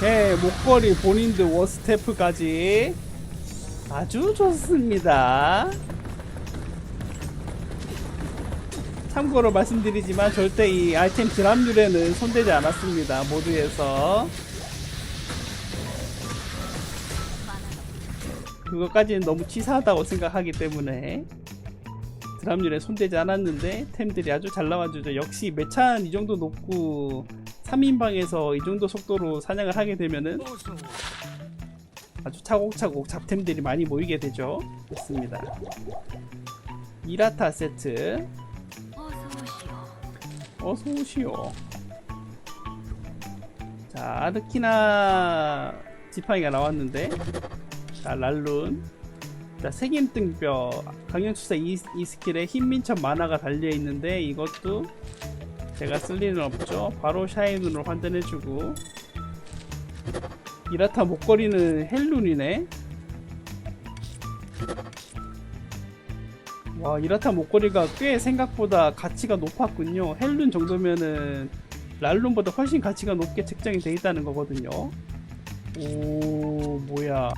오케이 목걸이 본인드 워스테프까지 아주 좋습니다. 참고로 말씀드리지만 절대 이 아이템 드랍률에는 손대지 않았습니다 모두에서. 그것까지는 너무 치사하다고 생각하기 때문에 드랍률에 손대지 않았는데 템들이 아주 잘 나와주죠. 역시 매찬 이 정도 높고 3인방에서 이 정도 속도로 사냥을 하게 되면은 아주 차곡차곡 잡템들이 많이 모이게 되죠. 좋습니다. 이라타 세트. 어서 오시오. 자 아르키나 지팡이가 나왔는데 자 랄룬. 자 색임등뼈 강력수사 이, 이 스킬에 흰민첩 만화가 달려있는데 이것도 제가 쓸 일은 없죠. 바로 샤인으로 환전해주고. 이라타 목걸이는 헬룬이네. 와 이라타 목걸이가 꽤 생각보다 가치가 높았군요. 헬룬 정도면은 랄룬보다 훨씬 가치가 높게 책정이 돼 있다는 거거든요. 오 뭐야